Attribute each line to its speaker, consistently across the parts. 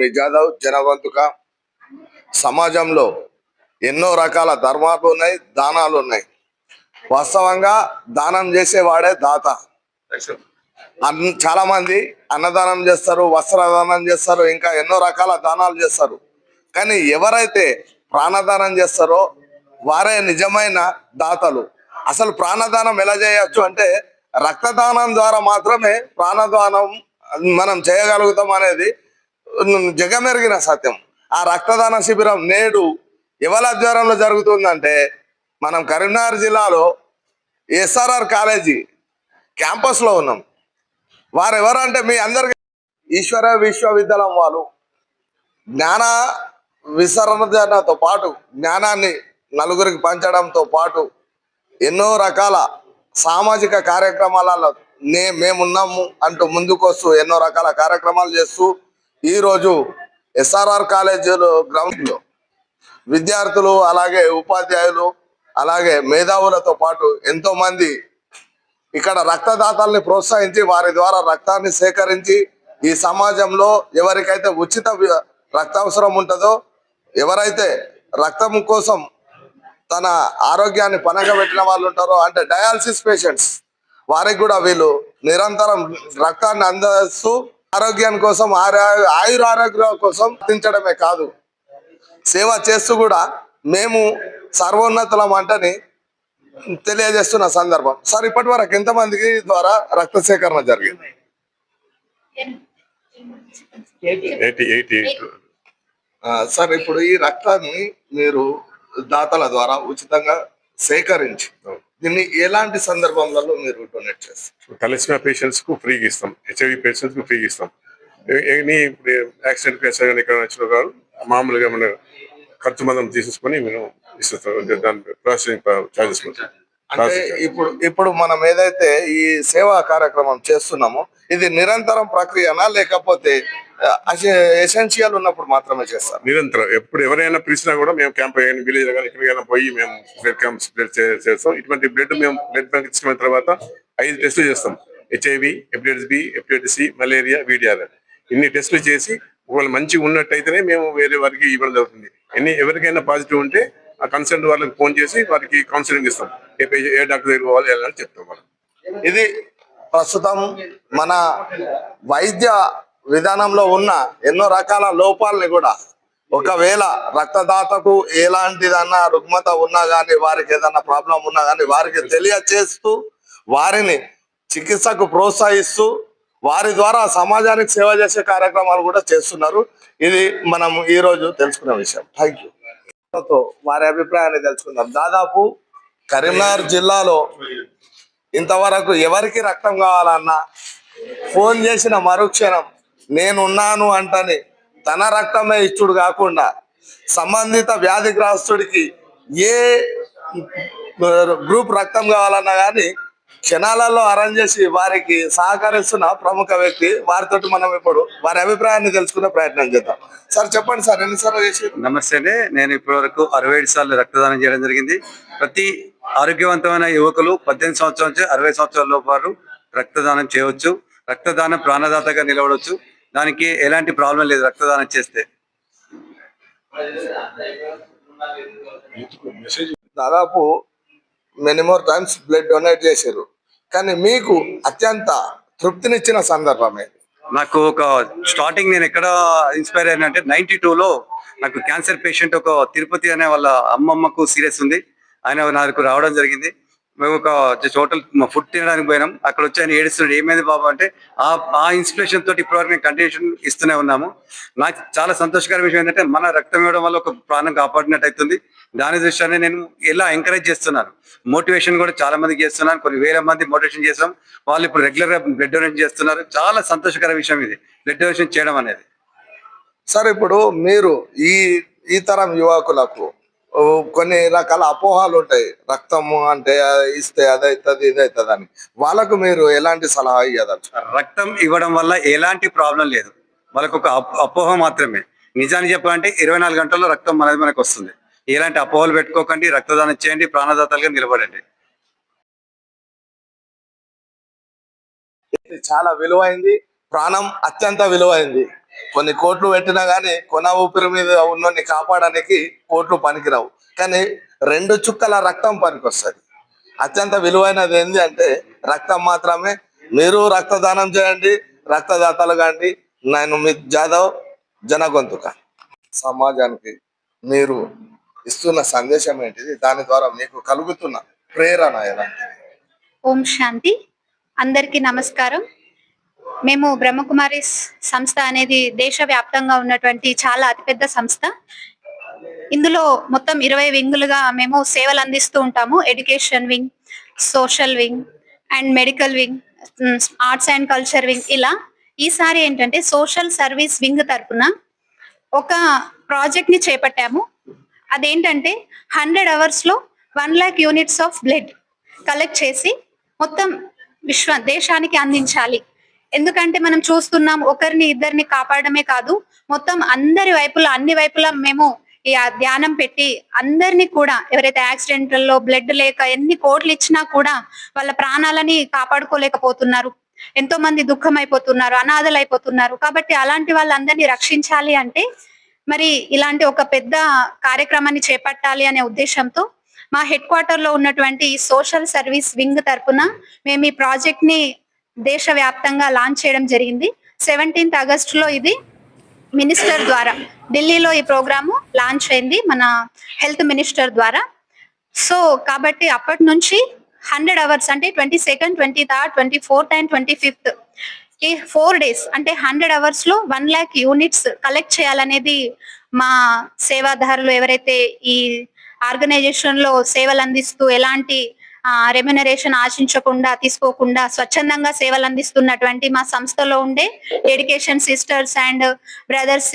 Speaker 1: మీ జాదవ్ జనవంతుక. సమాజంలో ఎన్నో రకాల ధర్మాలు ఉన్నాయి దానాలు ఉన్నాయి. వాస్తవంగా దానం చేసేవాడే దాత. చాలా మంది అన్నదానం చేస్తారు వస్త్రదానం చేస్తారు ఇంకా ఎన్నో రకాల దానాలు చేస్తారు. కానీ ఎవరైతే ప్రాణదానం చేస్తారో వారే నిజమైన దాతలు. అసలు ప్రాణదానం ఎలా చేయొచ్చు అంటే రక్తదానం ద్వారా మాత్రమే ప్రాణదానం మనం చేయగలుగుతాం అనేది జగమెరిగిన సత్యం. ఆ రక్తదాన శిబిరం నేడు ఎవరి ఆధ్వర్యంలో జరుగుతుందంటే మనం కరీంనగర్ జిల్లాలో ఎస్ఆర్ఆర్ కాలేజీ క్యాంపస్లో ఉన్నాం. వారు ఎవరంటే మీ అందరికీ ఈశ్వర విశ్వవిద్యాలయం వాళ్ళు. జ్ఞాన విసరణతో పాటు జ్ఞానాన్ని నలుగురికి పంచడంతో పాటు ఎన్నో రకాల సామాజిక కార్యక్రమాలలో నే మేమున్నాము అంటూ ముందుకు వస్తూ ఎన్నో రకాల కార్యక్రమాలు చేస్తూ ఈరోజు ఎస్ఆర్ఆర్ కాలేజీలో గ్రౌండ్లో విద్యార్థులు అలాగే ఉపాధ్యాయులు అలాగే మేధావులతో పాటు ఎంతో మంది ఇక్కడ రక్తదాతల్ని ప్రోత్సహించి వారి ద్వారా రక్తాన్ని సేకరించి ఈ సమాజంలో ఎవరికైతే ఉచిత రక్త అవసరం ఉంటుందో ఎవరైతే రక్తం కోసం తన ఆరోగ్యాన్ని పనగబెట్టిన వాళ్ళు ఉంటారో అంటే డయాలసిస్ పేషెంట్స్ వారికి కూడా వీళ్ళు నిరంతరం రక్తాన్ని అందిస్తూ ఆరోగ్యం కోసం ఆయుర ఆరోగ్యం కోసం వర్తించడమే కాదు. సేవ చేస్తూ కూడా మేము సర్వోన్నతులం అంటని తెలియజేస్తున్న సందర్భం. సార్ ఇప్పటి వరకు ఎంతమందికి ద్వారా రక్త సేకరణ జరిగింది సార్ ఇప్పుడు ఈ రక్తాన్ని మీరు దాతల ద్వారా ఉచితంగా సేకరించి దీన్ని ఎలాంటి సందర్భంలో మీరు డొనేట్ చేస్తారు?
Speaker 2: తలసిమా పేషెంట్స్కు ఫ్రీగా ఇస్తాం. హెచ్ఐవి పేషెంట్స్కు ఫ్రీగా ఇస్తాం. ఎనీ ఇప్పుడు యాక్సిడెంట్ కేసు కానీ ఇక్కడ వచ్చిన కాదు మామూలుగా మన ఖర్చు మందం తీసేసుకొని మేము ఇస్తాం దాని ప్రాసెసింగ్ చార్జెస్
Speaker 1: అంటే ఇప్పుడు ఇప్పుడు మనం ఏదైతే ఈ సేవా కార్యక్రమం చేస్తున్నామో ఇది నిరంతరం ప్రక్రియనా లేకపోతే ఎసెన్షియల్ ఉన్నప్పుడు మాత్రమే చేస్తారు.
Speaker 2: నిరంతరం. ఎప్పుడు ఎవరైనా పిలిచినా కూడా మేము క్యాంప్ విలేజ్ కానీ ఎక్కడికైనా పోయి మేము బ్లడ్ బ్లడ్ చేస్తాం. ఇటువంటి బ్లడ్ మేము బ్లడ్ బ్యాంక్ తీసుకున్న తర్వాత ఐదు టెస్టులు చేస్తాం. HIV hepatitis B hepatitis C malaria VDR ఇన్ని టెస్టులు చేసి ఒకవేళ మంచిగా ఉన్నట్టయితేనే మేము వేరే వారికి ఇవ్వడం జరుగుతుంది. ఎన్ని ఎవరికైనా పాజిటివ్ ఉంటే ఆ కన్సల్ట్ వాళ్ళకి ఫోన్ చేసి వారికి కౌన్సిలింగ్ ఇస్తాం. ఏ ఏ డాక్టర్ దగ్గర పోవాలి వెళ్ళాలని చెప్తాం మనం.
Speaker 1: ఇది ప్రస్తుతం మన వైద్య విధానంలో ఉన్న ఎన్నో రకాల లోపాలని కూడా ఒకవేళ రక్తదాతకు ఎలాంటిదన్నా రుగ్మత ఉన్నా కానీ వారికి ఏదన్నా ప్రాబ్లం ఉన్నా కానీ వారికి తెలియచేస్తూ వారిని చికిత్సకు ప్రోత్సహిస్తూ వారి ద్వారా సమాజానికి సేవ చేసే కార్యక్రమాలు కూడా చేస్తున్నారు. ఇది మనం ఈరోజు తెలుసుకునే విషయం. థ్యాంక్ యూ వారి అభిప్రాయాన్ని తెలుసుకుందాం. దాదాపు కరీంనగర్ జిల్లాలో ఇంతవరకు ఎవరికి రక్తం కావాలన్నా ఫోన్ చేసిన మరుక్షణం నేనున్నాను అంటని తన రక్తమే ఇచ్చుడు కాకుండా సంబంధిత వ్యాధిగ్రస్తుడికి ఏ గ్రూప్ రక్తం కావాలన్నా కానీ క్షణాలలో అరేంజ్ చేసి వారికి సహకరిస్తున్న ప్రముఖ వ్యక్తి వారితో మనం ఇప్పుడు వారి అభిప్రాయాన్ని తెలుసుకునే ప్రయత్నం చేద్దాం. సార్ చెప్పండి సార్ ఎన్నిసార్లు చేసి
Speaker 3: నమస్తే అండి నేను ఇప్పటి వరకు అరవై ఏడు సార్లు రక్తదానం చేయడం జరిగింది. ప్రతి ఆరోగ్యవంతమైన యువకులు పద్దెనిమిది సంవత్సరాల నుంచి అరవై సంవత్సరాల లోపు వారు రక్తదానం చేయవచ్చు. రక్తదానం ప్రాణదాతగా నిలబడవచ్చు దానికి ఎలాంటి ప్రాబ్లం లేదు రక్తదానం చేస్తే.
Speaker 1: దాదాపు many more times blood donate చేశారు. కానీ మీకు అత్యంత తృప్తినిచ్చిన సందర్భం
Speaker 3: నాకు ఒక స్టార్టింగ్ నేను ఎక్కడ ఇన్స్పైర్ అయినంటే నైన్టీ లో నాకు క్యాన్సర్ పేషెంట్ ఒక తిరుపతి అనే వాళ్ళ అమ్మమ్మకు సీరియస్ ఉంది. ఆయన నాకు రావడం జరిగింది. మేము ఒక హోటల్ ఫుడ్ తినడానికి పోయినాం. అక్కడ వచ్చి ఆయన ఏడుస్తున్నాడు ఏమైంది బాబు? అంటే ఆ ఆ ఇన్స్పిరేషన్ తోటి ఇప్పటివరకు నేను కంటిన్యూషన్ ఇస్తూనే ఉన్నాము. నాకు చాలా సంతోషకర విషయం ఏంటంటే మన రక్తం ఇవ్వడం వల్ల ఒక ప్రాణం కాపాడినట్టు అవుతుంది. దాని దృష్ట్యాన్ని నేను ఎలా ఎంకరేజ్ చేస్తున్నాను. మోటివేషన్ కూడా చాలా మందికి చేస్తున్నాను. కొన్ని వేల మంది మోటివేషన్ చేసాం. వాళ్ళు ఇప్పుడు రెగ్యులర్గా బ్లడ్ డొనేషన్ చేస్తున్నారు. చాలా సంతోషకర విషయం ఇది. బ్లడ్ డొనేషన్ చేయడం అనేది.
Speaker 1: సార్ ఇప్పుడు మీరు ఈ ఈ తరం యువకులకు కొన్ని రకాల అపోహాలు ఉంటాయి. రక్తము అంటే అది ఇస్తే అదైతుంది ఇదైతుంది అని. వాళ్ళకు మీరు ఎలాంటి సలహా ఇవ్వదలుచు
Speaker 3: రక్తం ఇవ్వడం వల్ల ఎలాంటి ప్రాబ్లం లేదు. వాళ్ళకు ఒక అప్- అపోహ మాత్రమే. నిజానికి చెప్పాలంటే ఇరవై నాలుగు గంటల్లో రక్తం అనేది మనకు వస్తుంది. ఎలాంటి అపోహలు పెట్టుకోకండి రక్తదానం చేయండి ప్రాణదాతలుగా నిలబడండి.
Speaker 1: చాలా విలువైంది. ప్రాణం అత్యంత విలువైంది. కొన్ని కోట్లు పెట్టినా కానీ కొన ఊపిరి మీద ఉన్నోని కాపాడడానికి కోట్లు పనికిరావు. కానీ రెండు చుక్కల రక్తం పనికొస్తుంది. అత్యంత విలువైనది ఏంటి అంటే రక్తం మాత్రమే. మీరు రక్తదానం చేయండి రక్తదాతలు కాండి. నేను మీ జాదవ్ జనగొంతుక. సమాజానికి మీరు ఇస్తున్న సందేశం ఏంటిది? దాని ద్వారా మీకు కలుగుతున్న ప్రేరణ ఎలాంటిది?
Speaker 4: ఓం శాంతి. అందరికీ నమస్కారం. మేము బ్రహ్మకుమారి సంస్థ అనేది దేశవ్యాప్తంగా ఉన్నటువంటి చాలా అతిపెద్ద సంస్థ. ఇందులో మొత్తం ఇరవై వింగులుగా మేము సేవలు అందిస్తూ ఉంటాము. Education wing social wing and medical wing arts and culture wing ఇలా. ఈసారి ఏంటంటే సోషల్ సర్వీస్ వింగ్ తరపున ఒక ప్రాజెక్ట్ని చేపట్టాము. అదేంటంటే హండ్రెడ్ అవర్స్లో one lakh units of blood collect చేసి మొత్తం విశ్వ దేశానికి అందించాలి. ఎందుకంటే మనం చూస్తున్నాం ఒకరిని ఇద్దరిని కాపాడమే కాదు మొత్తం అందరి వైపులా అన్ని వైపులా మేము ఈ ధ్యానం పెట్టి అందరినీ కూడా ఎవరైతే యాక్సిడెంట్లలో బ్లడ్ లేక ఎన్ని కోట్లు ఇచ్చినా కూడా వాళ్ళ ప్రాణాలని కాపాడుకోలేకపోతున్నారు. ఎంతో మంది దుఃఖం అయిపోతున్నారు అనాథలు అయిపోతున్నారు కాబట్టి అలాంటి వాళ్ళందరినీ రక్షించాలి అంటే మరి ఇలాంటి ఒక పెద్ద కార్యక్రమాన్ని చేపట్టాలి అనే ఉద్దేశంతో మా హెడ్ క్వార్టర్లో ఉన్నటువంటి సోషల్ సర్వీస్ వింగ్ తరపున మేము ఈ ప్రాజెక్ట్ని దేశవ్యాప్తంగా లాంచ్ చేయడం జరిగింది. సెవెంటీన్త్ ఆగస్టులో ఇది మినిస్టర్ ద్వారా ఢిల్లీలో ఈ ప్రోగ్రాము లాంచ్ అయింది మన హెల్త్ మినిస్టర్ ద్వారా. సో కాబట్టి అప్పటి నుంచి హండ్రెడ్ అవర్స్ అంటే twenty second twenty third twenty fourth and twenty fifth ఈ ఫోర్ డేస్ అంటే హండ్రెడ్ అవర్స్లో వన్ ల్యాక్ యూనిట్స్ కలెక్ట్ చేయాలనేది మా సేవాదారులు ఎవరైతే ఈ ఆర్గనైజేషన్లో సేవలు అందిస్తూ ఎలాంటి రెమ్యునరేషన్ ఆశించకుండా తీసుకోకుండా స్వచ్ఛందంగా సేవలు అందిస్తున్నటువంటి మా సంస్థలో ఉండే ఎడ్యుకేషన్ సిస్టర్స్ అండ్ బ్రదర్స్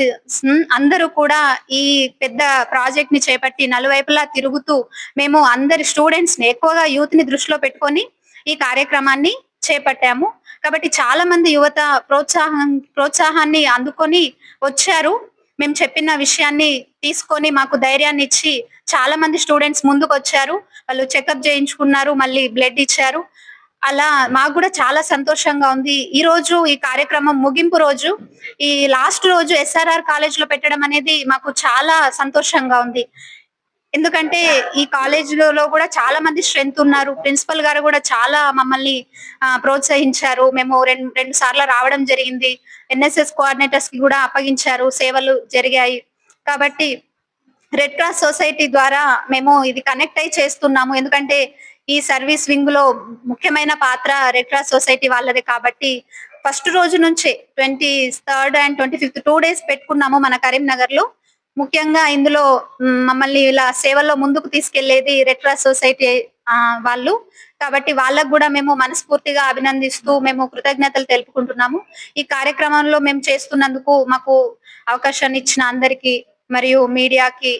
Speaker 4: అందరూ కూడా ఈ పెద్ద ప్రాజెక్ట్ని చేపట్టి నలువైపులా తిరుగుతూ మేము అందరి స్టూడెంట్స్ని ఎక్కువగా యూత్ని దృష్టిలో పెట్టుకొని ఈ కార్యక్రమాన్ని చేపట్టాము. కాబట్టి చాలా మంది యువత ప్రోత్సాహం ప్రోత్సాహాన్ని అందుకొని వచ్చారు. మేము చెప్పిన విషయాన్ని తీసుకొని మాకు ధైర్యాన్ని ఇచ్చి చాలా మంది స్టూడెంట్స్ ముందుకు వచ్చారు. వాళ్ళు చెకప్ చేయించుకున్నారు మళ్ళీ బ్లడ్ ఇచ్చారు. అలా మాకు కూడా చాలా సంతోషంగా ఉంది. ఈ రోజు ఈ కార్యక్రమం ముగింపు రోజు ఈ లాస్ట్ రోజు ఎస్ఆర్ఆర్ కాలేజ్లో పెట్టడం అనేది మాకు చాలా సంతోషంగా ఉంది. ఎందుకంటే ఈ కాలేజీలో కూడా చాలా మంది స్ట్రెంత్ ఉన్నారు. ప్రిన్సిపల్ గారు కూడా చాలా మమ్మల్ని ప్రోత్సహించారు. మేము రెండు రెండు సార్లు రావడం జరిగింది. ఎన్ఎస్ఎస్ కోఆర్డినేటర్స్కి కూడా అప్పగించారు. సేవలు జరిగాయి. కాబట్టి రెడ్ క్రాస్ సొసైటీ ద్వారా మేము ఇది కనెక్ట్ అయి చేస్తున్నాము. ఎందుకంటే ఈ సర్వీస్ వింగ్లో ముఖ్యమైన పాత్ర రెడ్ క్రాస్ సొసైటీ వాళ్ళది కాబట్టి ఫస్ట్ రోజు నుంచే twenty third and twenty fifth two days పెట్టుకున్నాము మన కరీంనగర్లో ముఖ్యంగా ఇందులో మమ్మల్ని ఇలా సేవల్లో ముందుకు తీసుకెళ్ళేది రెడ్ క్రాస్ సొసైటీ వాళ్ళు. కాబట్టి వాళ్ళకు కూడా మేము మనస్ఫూర్తిగా అభినందిస్తూ మేము కృతజ్ఞతలు తెలుపుకుంటున్నాము. ఈ కార్యక్రమంలో మేము చేస్తున్నందుకు మాకు అవకాశాన్ని ఇచ్చిన అందరికి మరియు మీడియాకి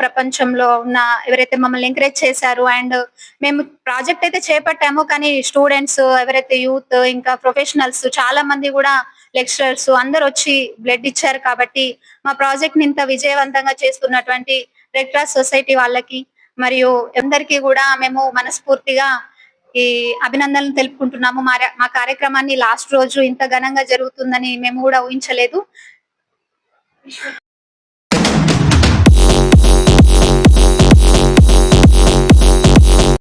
Speaker 4: ప్రపంచంలో ఉన్న ఎవరైతే మమ్మల్ని ఎంకరేజ్ చేశారు అండ్ మేము ప్రాజెక్ట్ అయితే చేపట్టాము కానీ స్టూడెంట్స్ ఎవరైతే యూత్ ఇంకా ప్రొఫెషనల్స్ చాలా మంది కూడా లెక్చరర్స్ అందరు వచ్చి బ్లడ్ ఇచ్చారు కాబట్టి మా ప్రాజెక్ట్ని ఇంత విజయవంతంగా చేస్తున్నటువంటి రెడ్ క్రాస్ సొసైటీ వాళ్ళకి మరియు అందరికీ కూడా మేము మనస్ఫూర్తిగా ఈ అభినందనలు తెలుపుకుంటున్నాము. మా మా కార్యక్రమాన్ని లాస్ట్ రోజు ఇంత ఘనంగా జరుగుతుందని మేము కూడా ఊహించలేదు.